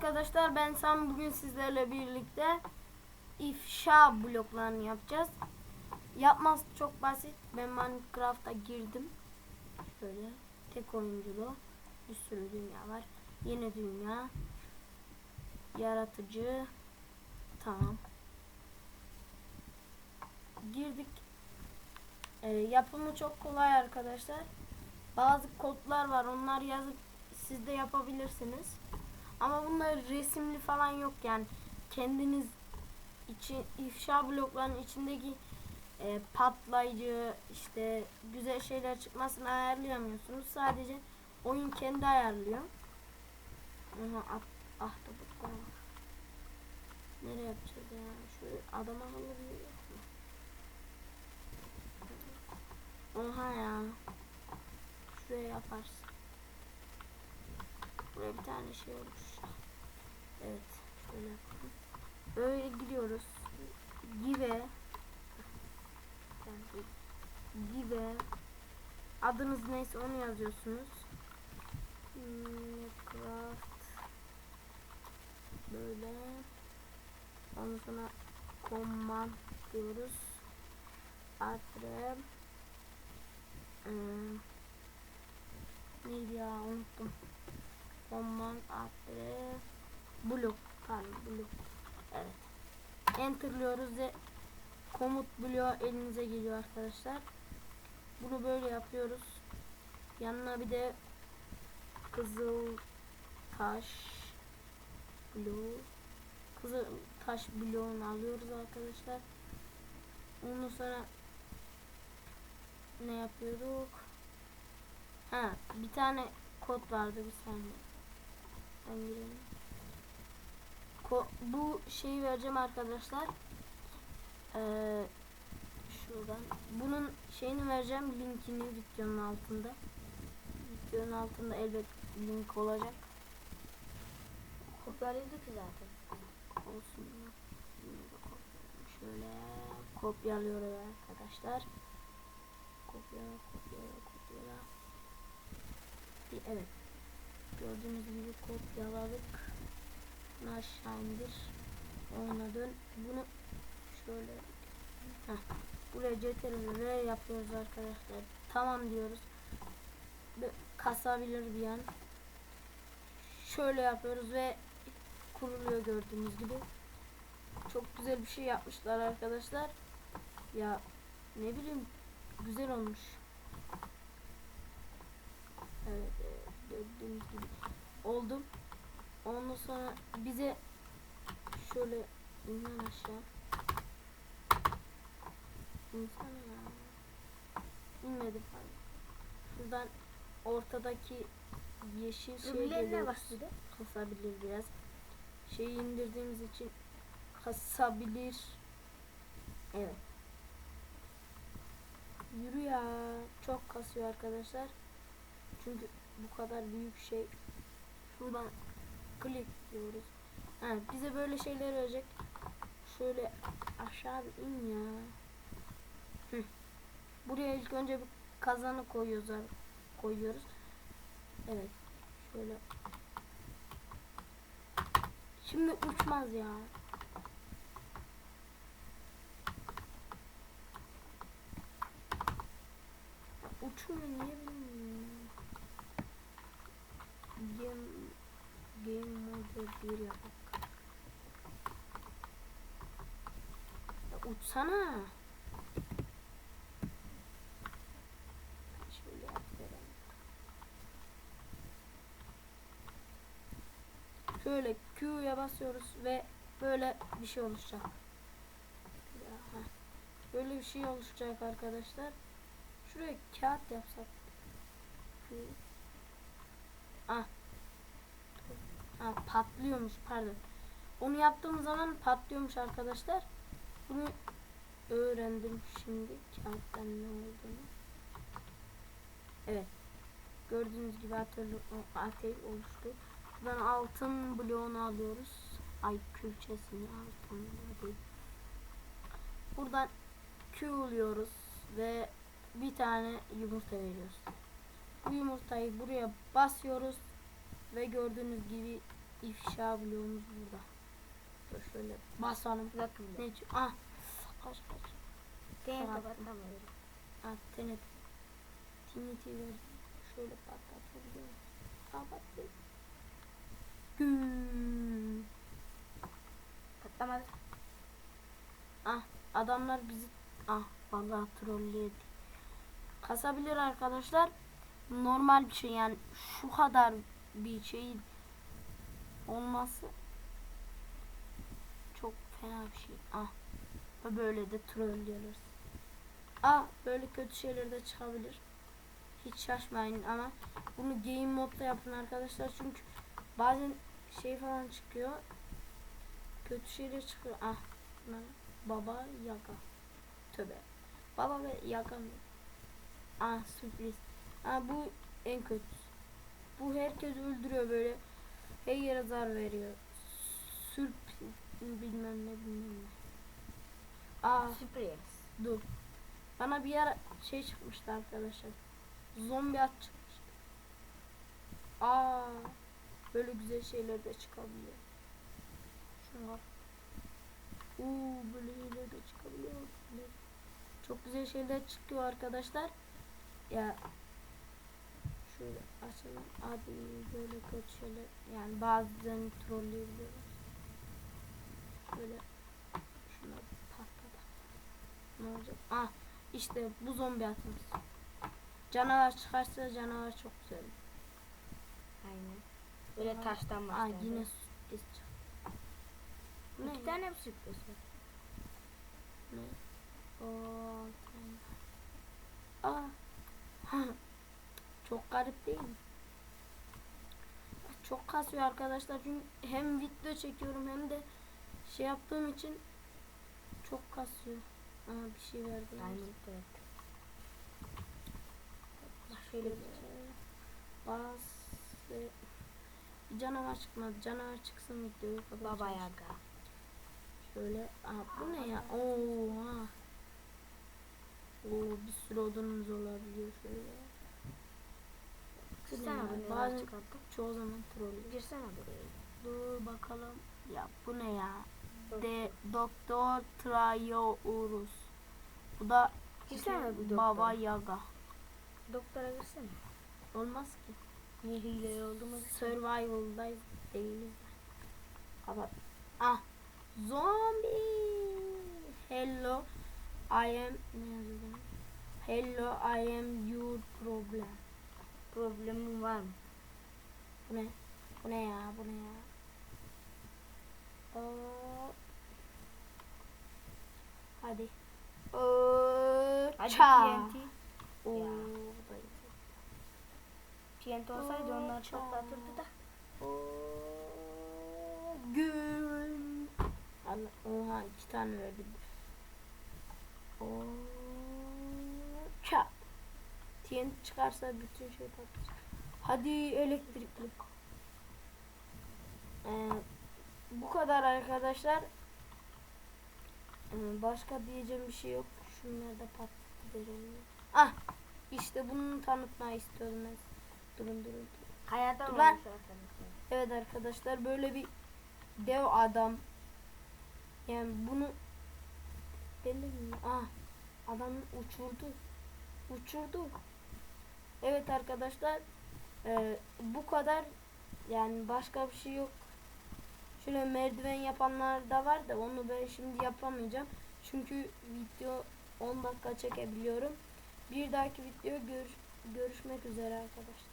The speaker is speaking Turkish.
arkadaşlar ben Sam bugün sizlerle birlikte ifşa bloklarını yapacağız. Yapması çok basit. Ben Minecraft'a girdim. Şöyle tek oyunculu bir sürü dünya var. Yeni dünya. Yaratıcı. Tamam. Girdik. Ee, yapımı çok kolay arkadaşlar. Bazı kodlar var. Onlar yazıp siz de yapabilirsiniz. Ama bunlar resimli falan yok yani. Kendiniz için ifşa bloklarının içindeki e, patlayıcı işte güzel şeyler çıkmasını ayarlayamıyorsunuz. Sadece oyun kendi ayarlıyor. Aha at, ahtapot var. Nereye yapacağız ya? Şu adama halı bir? Oha ya. Şuraya yaparsın. Buraya bir tane şey olmuş. Evet. Şöyle. Böyle gidiyoruz. Give. Give. Adınız neyse onu yazıyorsunuz. Minecraft. Böyle. Ondan sonra command diyoruz. Adrem. Ee, neydi ya unuttum. Command adre blok pardon blok. Evet. Enter'lıyoruz ve komut bloğu elinize geliyor arkadaşlar. Bunu böyle yapıyoruz. Yanına bir de kızıl taş bloğu kızıl taş bloğunu alıyoruz arkadaşlar. Ondan sonra ne yapıyorduk? Ha, bir tane kod vardı bir saniye. Ko bu şeyi vereceğim arkadaşlar. Ee, şuradan. Bunun şeyini vereceğim linkini videonun altında. Videonun altında elbet link olacak. Kopyalıyorduk ki zaten. Olsun. Şöyle kopyalıyoruz arkadaşlar. Kopyala, kopyala, kopyala. Evet. Gördüğünüz gibi kopyaladık. Aşağı indir. Ona dön. Bunu şöyle Heh. buraya CTRL yapıyoruz arkadaşlar. Tamam diyoruz. Kasabilir bir an. Şöyle yapıyoruz ve kuruluyor gördüğünüz gibi. Çok güzel bir şey yapmışlar arkadaşlar. Ya ne bileyim güzel olmuş. Evet gördüğünüz gibi oldu. Ondan sonra bize şöyle inen aşağı. İnsana ya. İnmedi pardon. Şuradan ortadaki yeşil şey de. Kasabilir biraz. Şeyi indirdiğimiz için kasabilir. Evet. Yürü ya. Çok kasıyor arkadaşlar. Çünkü bu kadar büyük şey. Şuradan klik diyoruz. Ha, bize böyle şeyler verecek. Şöyle aşağı in ya. Hı. Buraya ilk önce bir kazanı koyuyoruz. Koyuyoruz. Evet. Şöyle Şimdi uçmaz ya. Uçmuyor niye bilmiyorum. Game, 1 yapak. Ya uçsana. Şöyle yapıyorum. Şöyle Q'ya basıyoruz ve böyle bir şey oluşacak. Böyle bir şey oluşacak arkadaşlar. Şuraya kağıt yapsak. Ah. Ha, patlıyormuş pardon. Onu yaptığım zaman patlıyormuş arkadaşlar. Bunu öğrendim şimdi kağıttan ne olduğunu. Evet. Gördüğünüz gibi atel oluştu. Buradan altın bloğunu alıyoruz. Ay külçesini altın bloğu. Buradan Q oluyoruz ve bir tane yumurta veriyoruz. Bu yumurtayı buraya basıyoruz ve gördüğünüz gibi if ifşa bloğumuz burada. Dur şöyle basalım. Dakika. Ne Ah. Kaç kaç. TNT Tamam. patlamıyor. Ah tenet. TNT ver. Şöyle patlatabiliyorum. Kapattım. Güm. Patlamadı. Ah adamlar bizi ah vallahi trolledi. Kasabilir arkadaşlar. Normal bir şey yani şu kadar bir şey olması çok fena bir şey. Ah böyle de trollüyoruz. Ah böyle kötü şeyler de çıkabilir. Hiç şaşmayın ama bunu game modda yapın arkadaşlar çünkü bazen şey falan çıkıyor. Kötü şeyler çıkıyor. Ah Baba Yaga. Töbe. Baba ve Yaga mı? Ah sürpriz. Ah bu en kötüsü. Bu herkes öldürüyor böyle. Her yere zarar veriyor. Sürp bilmem ne bilmem ne. Ah Sürpriz. dur. Bana bir ara şey çıkmıştı arkadaşlar. Zombi at çıkmıştı. Aa böyle güzel şeyler de çıkabiliyor. Bak. Oo böyle şeyler de çıkabiliyor. Çok güzel şeyler çıkıyor arkadaşlar. Ya şöyle açalım. Abi böyle şeyler yani bazen trolleyebiliyoruz. Böyle şuna patlatalım. Ne olacak? Ah işte bu zombi atımız. Canavar çıkarsa canavar çok güzel. Aynen. Böyle Aa, taştan Aa başladı. yine sürpriz çıktı. Bu ne? İki tane mi var? Ne? Oo. Aa. Çok garip değil mi? Çok kasıyor arkadaşlar çünkü hem video çekiyorum hem de şey yaptığım için çok kasıyor. Aa bir şey verdi. Diamond. Şöyle bir bas ve bir canavar çıkmadı. Canavar çıksın videoyu kapatacağım. Baba Yaga. Şöyle aa, bu ne ya? Oo ha. Oo bir sürü odunumuz olabiliyor şöyle. Ya? abi Bazen çıkarttık. çoğu zaman troll. Girsene buraya. Dur bakalım. Ya bu ne ya? De Doktor Trayorus. Bu da Girsene bir Baba doktora. Yaga. Doktora girsene. Olmaz ki. Niye hile olduğumuz. Survival'dayız değiliz. Kapat. Ah. Zombie. Hello. I am ne yazıyor? Hello, I am your problem. Problemin var mı? Bu ne? Bu ne ya? Bu ne ya? Oo. Hadi. Oo, Hadi. TNT. Oo. TNT olsaydı onlar patlatırdı da. Oo, Gün. Oha iki tane verdi. Oo, çat. TNT çıkarsa bütün şey patlayacak. Hadi elektrikli. Ee, bu kadar arkadaşlar. Ee, başka diyeceğim bir şey yok. Şunları da patlatırım. Ah işte bunu tanıtmayı istiyordum ben. Durun durun. durun. Hayatta Dur arkadaşlar. Evet arkadaşlar böyle bir dev adam. Yani bunu belli mi? Ah adam uçurdu. Uçurdu. Evet arkadaşlar e, bu kadar yani başka bir şey yok. Şöyle merdiven yapanlar da var da onu ben şimdi yapamayacağım. Çünkü video 10 dakika çekebiliyorum. Bir dahaki video görüş- görüşmek üzere arkadaşlar.